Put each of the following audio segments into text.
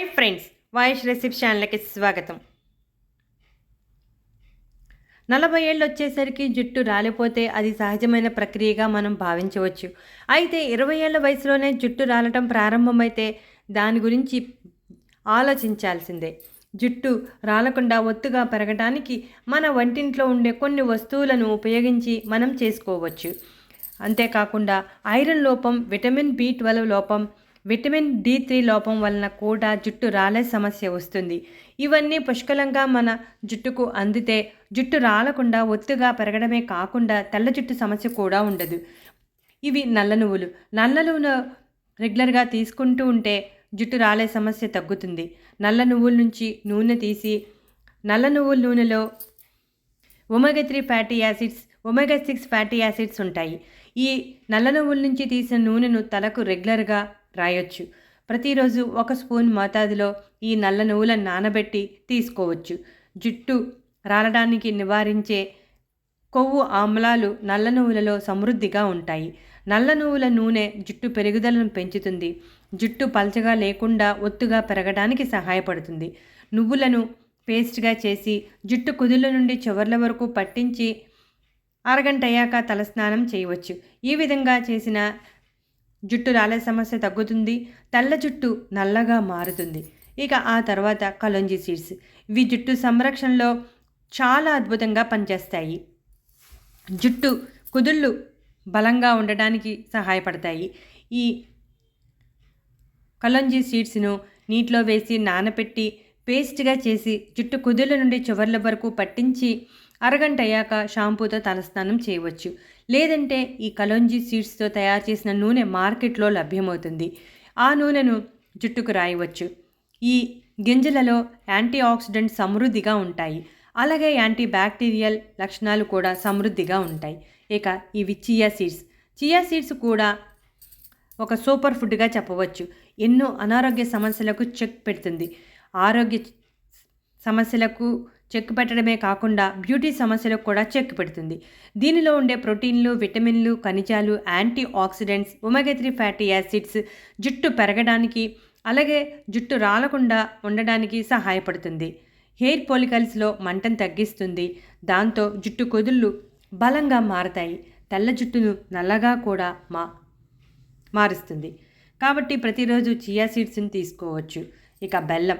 Hi friends voice recipe ఛానల్కి స్వాగతం. నలభై ఏళ్ళు వచ్చేసరికి జుట్టు రాలిపోతే అది సహజమైన ప్రక్రియగా మనం భావించవచ్చు. అయితే ఇరవై ఏళ్ళ వయసులోనే జుట్టు రాలటం ప్రారంభమైతే దాని గురించి ఆలోచించాల్సిందే. జుట్టు రాలకుండా ఒత్తుగా పెరగడానికి మన వంటింట్లో ఉండే కొన్ని వస్తువులను ఉపయోగించి మనం చేసుకోవచ్చు. అంతేకాకుండా ఐరన్ లోపం విటమిన్ బి ట్వెల్వ్ లోపం విటమిన్ డి త్రీ లోపం వలన కూడా జుట్టు రాలే సమస్య వస్తుంది. ఇవన్నీ పుష్కలంగా మన జుట్టుకు అందితే జుట్టు రాలకుండా ఒత్తుగా పెరగడమే కాకుండా తెల్ల జుట్టు సమస్య కూడా ఉండదు. ఇవి నల్ల నువ్వులు. నల్ల నువ్వులు రెగ్యులర్గా తీసుకుంటూ ఉంటే జుట్టు రాలే సమస్య తగ్గుతుంది. నల్ల నువ్వుల నుంచి నూనె తీసి నల్ల నువ్వుల నూనెలో omega three fatty acids omega six fatty acids ఉంటాయి. ఈ నల్ల నువ్వుల నుంచి తీసిన నూనెను తలకు రెగ్యులర్గా రాయొచ్చు. ప్రతిరోజు ఒక స్పూన్ మోతాదులో ఈ నల్ల నువ్వులను నానబెట్టి తీసుకోవచ్చు. జుట్టు రాలడానికి నివారించే కొవ్వు ఆమ్లాలు నల్ల నువ్వులలో సమృద్ధిగా ఉంటాయి. నల్ల నువ్వుల నూనె జుట్టు పెరుగుదలను పెంచుతుంది. జుట్టు పల్చగా లేకుండా ఒత్తుగా పెరగడానికి సహాయపడుతుంది. నువ్వులను పేస్ట్గా చేసి జుట్టు కుదుళ్ళ నుండి చివర్ల వరకు పట్టించి అరగంట అయ్యాక తలస్నానం చేయవచ్చు. ఈ విధంగా చేసిన జుట్టు రాలే సమస్య తగ్గుతుంది తెల్ల జుట్టు నల్లగా మారుతుంది. ఇక ఆ తర్వాత కలంజీ సీడ్స్. ఇవి జుట్టు సంరక్షణలో చాలా అద్భుతంగా పనిచేస్తాయి. జుట్టు కుదుళ్ళు బలంగా ఉండడానికి సహాయపడతాయి. ఈ కలంజీ సీడ్స్ను నీటిలో వేసి నానబెట్టి పేస్ట్గా చేసి జుట్టు కుదుల నుండి చివర్ల వరకు పట్టించి అరగంట అయ్యాక షాంపూతో తలస్నానం చేయవచ్చు. లేదంటే ఈ కలోంజీ సీడ్స్తో తయారు చేసిన నూనె మార్కెట్లో లభ్యమవుతుంది. ఆ నూనెను జుట్టుకు రాయవచ్చు. ఈ గింజలలో యాంటీ ఆక్సిడెంట్ సమృద్ధిగా ఉంటాయి. అలాగే యాంటీ బ్యాక్టీరియల్ లక్షణాలు కూడా సమృద్ధిగా ఉంటాయి. ఇక ఇవి చియా సీడ్స్. చియా సీడ్స్ కూడా ఒక సూపర్ ఫుడ్గా చెప్పవచ్చు. ఎన్నో అనారోగ్య సమస్యలకు చెక్ పెడుతుంది. ఆరోగ్య సమస్యలకు చెక్ పెట్టడమే కాకుండా బ్యూటీ సమస్యలకు కూడా చెక్ పెడుతుంది. దీనిలో ఉండే ప్రోటీన్లు విటమిన్లు ఖనిజాలు antioxidants omega three fatty acids జుట్టు పెరగడానికి అలాగే జుట్టు రాలకుండా ఉండడానికి సహాయపడుతుంది. హెయిర్ పోలికల్స్లో మంటను తగ్గిస్తుంది. దాంతో జుట్టు కొదుళ్ళు బలంగా మారతాయి. తెల్ల జుట్టును నల్లగా కూడా మా మారుస్తుంది. కాబట్టి ప్రతిరోజు చియా సీడ్స్ని తీసుకోవచ్చు. ఇక బెల్లం.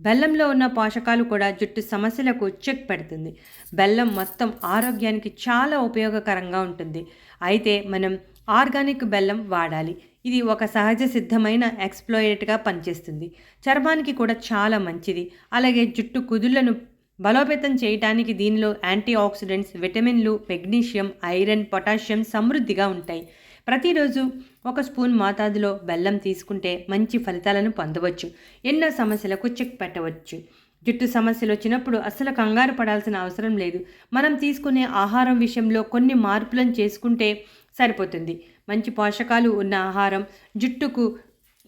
బెల్లంలో ఉన్న పోషకాలు కూడా జుట్టు సమస్యలకు చెక్ పెడుతుంది. బెల్లం మొత్తం ఆరోగ్యానికి చాలా ఉపయోగకరంగా ఉంటుంది. అయితే మనం ఆర్గానిక్ బెల్లం వాడాలి. ఇది ఒక సహజ సిద్ధమైన ఎక్స్ప్లోయేట్గా పనిచేస్తుంది. చర్మానికి కూడా చాలా మంచిది. అలాగే జుట్టు కుదుళ్ళను బలోపేతం చేయడానికి దీనిలో యాంటీ ఆక్సిడెంట్స్ విటమిన్లు మెగ్నీషియం ఐరన్ పొటాషియం సమృద్ధిగా ఉంటాయి. ప్రతిరోజు ఒక స్పూన్ మోతాదులో బెల్లం తీసుకుంటే మంచి ఫలితాలను పొందవచ్చు. ఎన్నో సమస్యలకు చెక్ పెట్టవచ్చు. జుట్టు సమస్యలు వచ్చినప్పుడు అసలు కంగారు పడాల్సిన అవసరం లేదు. మనం తీసుకునే ఆహారం విషయంలో కొన్ని మార్పులను చేసుకుంటే సరిపోతుంది. మంచి పోషకాలు ఉన్న ఆహారం జుట్టుకు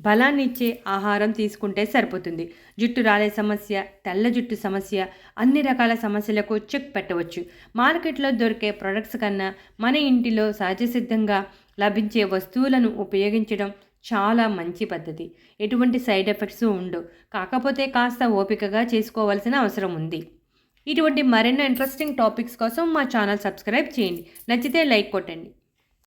బలాన్ని ఇచ్చే ఆహారం తీసుకుంటే సరిపోతుంది. జుట్టు రాలే సమస్య తెల్ల జుట్టు సమస్య అన్ని రకాల సమస్యలకు చెక్ పెట్టవచ్చు. మార్కెట్లో దొరికే ప్రొడక్ట్స్ కన్నా మన ఇంటిలో సహజసిద్ధంగా లభించే వస్తువులను ఉపయోగించడం చాలా మంచి పద్ధతి. ఎటువంటి సైడ్ ఎఫెక్ట్స్ ఉండవు. కాకపోతే కాస్త ఓపికగా చేసుకోవాల్సిన అవసరం ఉంది. ఇటువంటి మరెన్నో ఇంట్రెస్టింగ్ టాపిక్స్ కోసం మా ఛానల్ సబ్స్క్రైబ్ చేయండి. నచ్చితే లైక్ కొట్టండి.